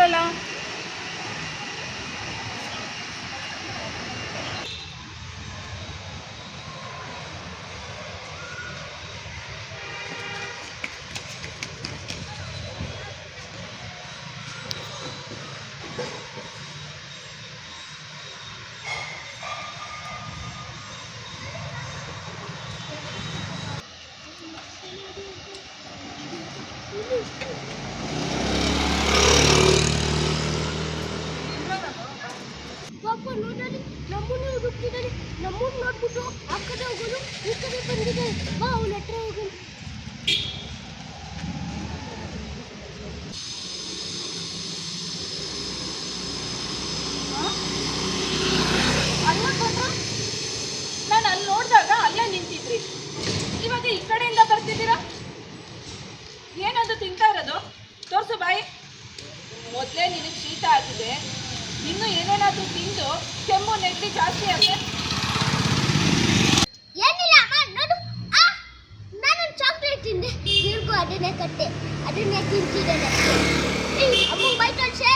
മാത്രമല്ല Thank you. ತಿಂತಾ ತೋರಿಸು ಬಾಯಿ. ಮೊದಲೇ ನಿನಗೆ ಶೀತ ಆಗಿದೆ. ಇನ್ನು ಏನೇನಾದರೂ ತಿಂದು ಕೆಮ್ಮು, ನೆಗಡಿ ಜಾಸ್ತಿ ಆಗಿದೆ ಏನಿಲ್ಲ, ಅಮ್ಮ ನೋಡು ಆ ನಾನು ಚಾಕ್ಲೇಟ್ ತಿಂದೆ. ತಿರ್ಗು ಅದನ್ನೇ ಕಟ್ಟೆ. ಅದನ್ನೇ ತಿಂತಿದ್ದೇನೆ ಅಮ್ಮ ಬೈ ಕಳ್ಸೆ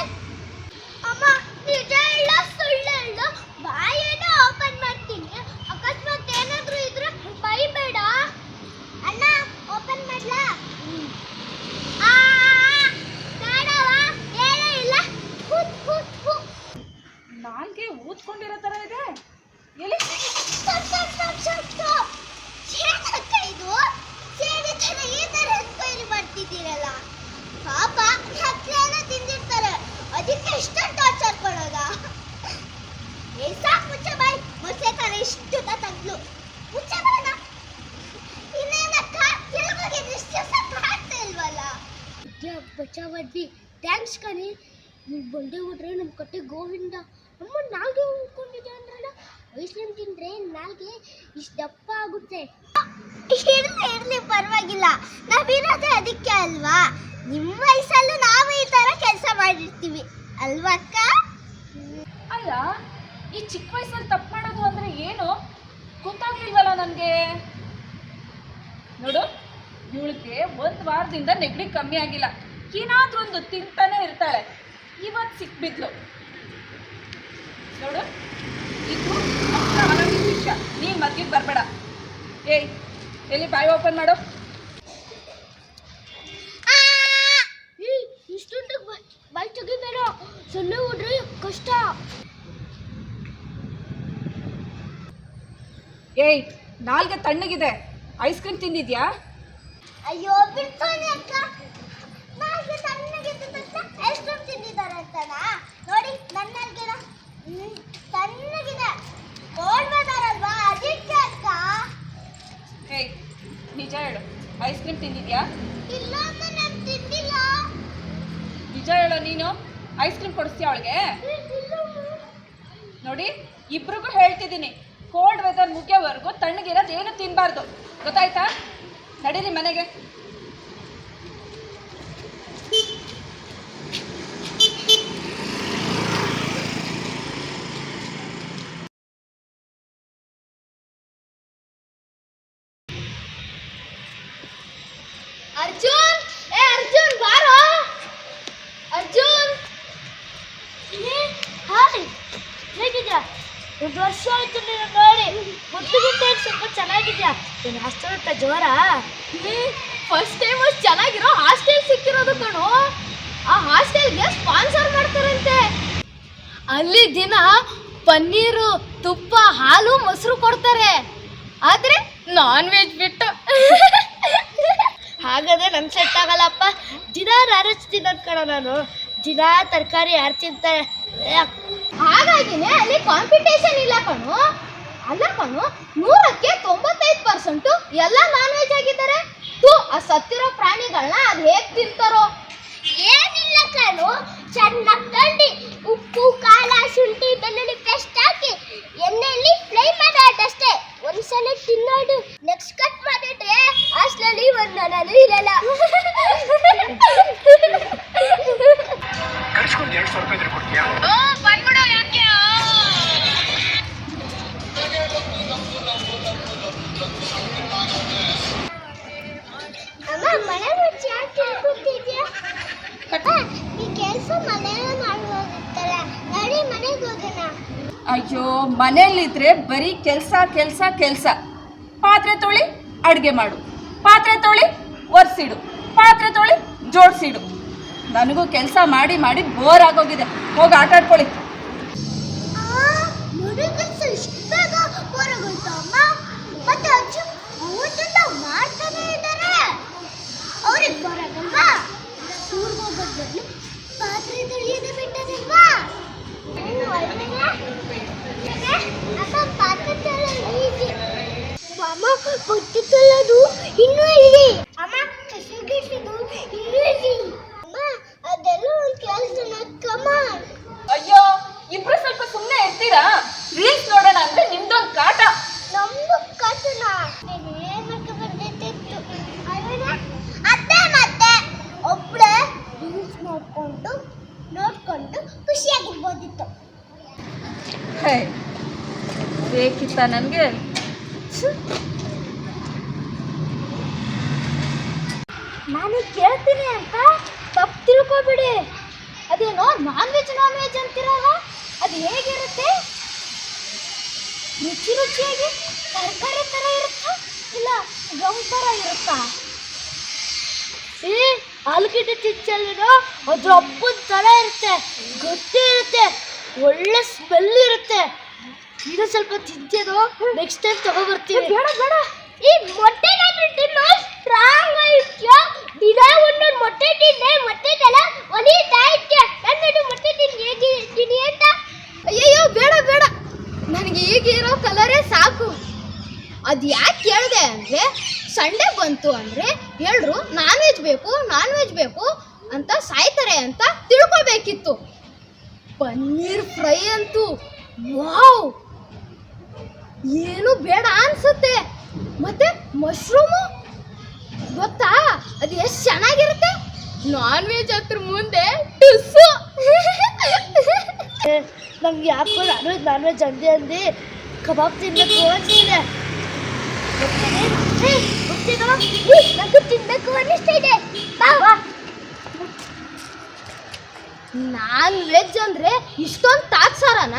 ಥ್ಯಾಂಕ್ಸ್ ಕಣಿ. ನೀವು ಬಂದೆ ಬಿಟ್ರೆ ನಮ್ಮ ಕಟ್ಟೆ ಗೋವಿಂದ. ಅಮ್ಮ, ನಾಲ್ಗೆ ಉಳ್ಕೊಂಡಿದೆ ಅಂದ್ರಲ್ಲ? ಐಸ್ ತಿಂದರೆ ತಿಂದ್ರೆ ನಾಲ್ಗೆ ಇಷ್ಟು ದಪ್ಪ ಆಗುತ್ತೆ. ಇರ್ಲಿ, ಇರಲಿ, ಪರವಾಗಿಲ್ಲ. ನಾವಿರೋದೇ ಅದಕ್ಕೆ ಅಲ್ವಾ? ನಿಮ್ಮ ವಯಸ್ಸಲ್ಲೂ ನಾವು ಈ ಥರ ಕೆಲಸ ಮಾಡಿರ್ತೀವಿ. ಅಲ್ವಾ ಅಕ್ಕ? ಅಲ್ಲ, ಈ ಚಿಕ್ಕ ವಯಸ್ಸಲ್ಲಿ ತಪ್ಪು ಮಾಡೋದು ಅಂದರೆ ಏನು? ಗೊತ್ತಾಗ್ಲಿಲ್ವಲ್ಲ ನನಗೆ? ನೋಡು, ಇವಳಿಗೆ ಒಂದು ವಾರದಿಂದ ನೆಗಡಿ ಕಮ್ಮಿ ಆಗಿಲ್ಲ. ಏನಾದ್ರೂ ಒಂದು ತಿಂತಾನೆ ಇರ್ತಾಳೆ. ಇವತ್ತು ಸಿಕ್ಬಿದ್ಲು ನೋಡು ಇದು ಆರೋಗ್ಯದ ವಿಷಯ. ನೀನು ಮದ್ವಿಗೆ ಬರಬೇಡ. ಏಯ್ ಎಲ್ಲಿ ಬಾಯ್ ಓಪನ್ ಮಾಡು. ಇಷ್ಟೊಂದು ಬೈ ತೆಗಿಬೇಡ. ಸೊನ್ನೆ ಹೋದ್ರೆ ಕಷ್ಟ. ಏಯ್ ನಾಲ್ಗೆ ತಣ್ಣಗಿದೆ. ಐಸ್ ಕ್ರೀಮ್ ತಿಂದಿದ್ಯಾ? ಅಯ್ಯೋ ಬಿಡ್ತಾನೆ ಅಕ್ಕ ನಾಲ್ಗೆ ತಣ್ಣಗಿದ್ದ ತಕ್ಷಣ ಐಸ್ ಕ್ರೀಮ್ ತಿಂದಿದ್ದಾರೆ ನೋಡಿ ನೋಡಿ ನನ್ನಲ್ಗೆನ ತಣ್ಣಗಿದೆ ನೋಡ್ಬೋದಾರಲ್ವಾ ಅದಕ್ಕೆ ಅಕ್ಕ ಹೇ ನಿಜ ಹೇಳು. ಐಸ್ ಕ್ರೀಮ್ ತಿಂದಿದ್ಯಾ? ಇಲ್ಲ ಅಂತ ನಾನು ತಿಂದಿಲ್ಲ. ನಿಜ ಹೇಳು ನೀನು. ಐಸ್ ಕ್ರೀಮ್ ಕೊಡಿಸ್ತೀಯ ಅವಳಿಗೆ? ನೋಡಿ ಇಬ್ರಿಗೂ ಹೇಳ್ತಿದ್ದೀನಿ. ಕೋಲ್ಡ್ ವೆದರ್ ಮುಗಿಯೋವರೆಗೂ ತಣ್ಣಗಿರೋದು ಏನು ತಿನ್ನಬಾರ್ದು ಗೊತ್ತಾಯ್ತಾ? ನಡೀರಿ ಮನೆಗೆ. ಹೇಗಿದ್ಯಾ ಒಂದು ವರ್ಷ ಆಯ್ತು ನೀನು ನೋಡಿ. ಮೊದಲಿಗಿಂತ ಸ್ವಲ್ಪ ಚೆನ್ನಾಗಿದ್ಯಾ? ಏನು ಹಾಸ್ಟೆಲ್ ಅಂತ ಜೋರ? ಫಸ್ಟ್ ಟೈಮ್ ಅಷ್ಟು ಚೆನ್ನಾಗಿರೋ ಹಾಸ್ಟೆಲ್ ಸಿಕ್ಕಿರೋದು ಕಣು. ಆ ಹಾಸ್ಟೆಲ್ಗೆ ಸ್ಪಾನ್ಸರ್ ಮಾಡ್ತಾರಂತೆ. ಅಲ್ಲಿ ದಿನ ಪನ್ನೀರು, ತುಪ್ಪ, ಹಾಲು, ಮೊಸರು ಕೊಡ್ತಾರೆ. ಆದ್ರೆ ನಾನ್ ವೆಜ್ ಬಿಟ್ಟು. ಹಾಗಾದ್ರೆ ನನ್ ಸೆಟ್ ಆಗಲ್ಲಪ್ಪ. ದಿನ ನಾನ್ ತಿನ್ನೋದ್ ಕಣ ನಾನು. ದಿನ ತರಕಾರಿ ಯಾರು ತಿಂತಾರೆ? ಹಾಗಾಗಿನೇ ಅಲ್ಲಿ ಕಾಂಪಿಟೇಷನ್ ಇಲ್ಲ ಕಣು. ಅಲ್ಲ ಕಣು, ನೂರಕ್ಕೆ ತೊಂಬತ್ತೈದು ಪರ್ಸೆಂಟು ಎಲ್ಲ ನಾನ್ ವೆಜ್ ಆಗಿದ್ದಾರೆ. ತು ಆ ಸತ್ತಿರೋ ಪ್ರಾಣಿಗಳನ್ನ ಅದು ಹೇಗೆ ತಿಂತಾರೋ? ಏನಿಲ್ಲ ಕಣು ಚೆನ್ನಾಗಿ ತಂಡಿ ಉಪ್ಪು ಖಾರ ಶುಂಠಿ, ಬೆಳ್ಳುಳ್ಳಿ ಪೇಸ್ಟ್ ಹಾಕಿ ಮನೇಲಿದ್ರೆ ಬರೀ ಕೆಲಸ ಕೆಲಸ ಕೆಲಸ. ಪಾತ್ರೆ ತೊಳಿ, ಅಡುಗೆ ಮಾಡು. ಪಾತ್ರೆ ತೊಳಿ, ಒರೆಸಿಡು. ಪಾತ್ರೆ ತೊಳಿ, ಜೋಡಿಸಿಡು. ನನಗೂ ಕೆಲಸ ಮಾಡಿ ಮಾಡಿ ಬೋರ್ ಆಗೋಗಿದೆ. ಹೋಗಿ ಆಟ ಆಡ್ಕೊಳ್ಳಿ ತೊಳೆಯೋದು ಇನ್ನೂ ಇದೆ. ಅಮ್ಮ ಕಸಗಿಸಿದು ಇನ್ನೂ ಇದೆ. ಅಮ್ಮ ಅದೆಲ್ಲ ಒಂದು ಕೆಲಸ ನಕ್ಕಮ್ಮ ಅಯ್ಯೋ ಇಬ್ರು ಸ್ವಲ್ಪ ಸುಮ್ಮನೆ ಇರ್ತೀರಾ? ರೀಲ್ಸ್ ನೋಡೋಣ ಅಂದ್ರೆ ನಿಮ್ದೊಂದು ಕಾಟ. ನಮ್ದು ಕಾಟನ. ಬರ್ದಿತ್ತು ಅದನ್ನ ಅತ್ತೆ ಮತ್ತೆ ಒಬ್ಳೆ ರೀಲ್ಸ್ ನೋಡ್ಕೊಂಡು ನೋಡ್ಕೊಂಡು ಖುಷಿಯಾಗಿರ್ಬೋದಿತ್ತು. ಹೇ ಬೇಕಿತ್ತ ನನಗೆ? ನಾನು ಕೇಳ್ತೀನಿ ಅಂತ ತಪ್ಪು ತಿಳ್ಕೊಬಿಡಿ. ಅದೇನೋ ನಾನ್ ವೆಜ್ ನಾನ್ ವೆಜ್ ಅಂತಿರಲ್ಲ ಅದು ಹೇಗಿರುತ್ತೆ? ರುಚಿ ರುಚಿಯಾಗಿ ತರಕಾರಿ ಥರ ಇರುತ್ತಾ? ಇಲ್ಲ ಗಮ್ ಥರ ಇರುತ್ತಾ? ಏ ಆಲೂಗಡ್ಡೆ ಚಿಚ್ಚಲ್ಲಿರೋ ಅದ್ರ ಹಬ್ಬದ ಥರ ಇರುತ್ತೆ ಗಟ್ಟಿ ಇರುತ್ತೆ ಒಳ್ಳೆ ಸ್ಮೆಲ್ ಇರುತ್ತೆ. ಇದು ಸ್ವಲ್ಪ ತಿಂತಿದ್ದು ನೆಕ್ಸ್ಟ್ ಟೈಮ್ ತಗೊಬರ್ತೀವಿ ಬೇಡ ಬೇಡ. ಈ ಸಂಡೇ ಬಂತು ಅಂದರೆ ಎಲ್ಲರೂ ನಾನ್ ವೆಜ್ ಬೇಕು ನಾನ್ ವೆಜ್ ಬೇಕು ಅಂತ ಸಾಯ್ತಾರೆ ಅಂತ ತಿಳ್ಕೊಬೇಕಿತ್ತು. ಪನ್ನೀರ್ ಫ್ರೈ ಅಂತೂ ವಾವ್! ಏನು ಬೇಡ ಅನ್ಸುತ್ತೆ. ಮತ್ತೆ ಮಶ್ರೂಮು? ಗೊತ್ತಾ? ಅದು ಎಷ್ಟು ಚೆನ್ನಾಗಿರುತ್ತೆ? ನಾನ್ ವೆಜ್ ಹತ್ರ ಮುಂದೆ ಟುಸ್ಸು. ನಮ್ಗೆ ಯಾಕೋ ನಾನ್ ವೆಜ್ ನಾನ್ ವೆಜ್ ಅಂದೆ. ಅಂದಿ ಕಬಾಬ್ ತಿನ್ನಬೇಕು ಅನ್ಸಿದೆ ನಂಗೂ ತಿನ್ನಬೇಕು ಅನ್ನಿಸ್ತಾ ಇದೆ. ನಾನ್ ವೆಜ್ ಅಂದ್ರೆ ಇಷ್ಟೊಂದು ತಾತ್ಸಾರನ?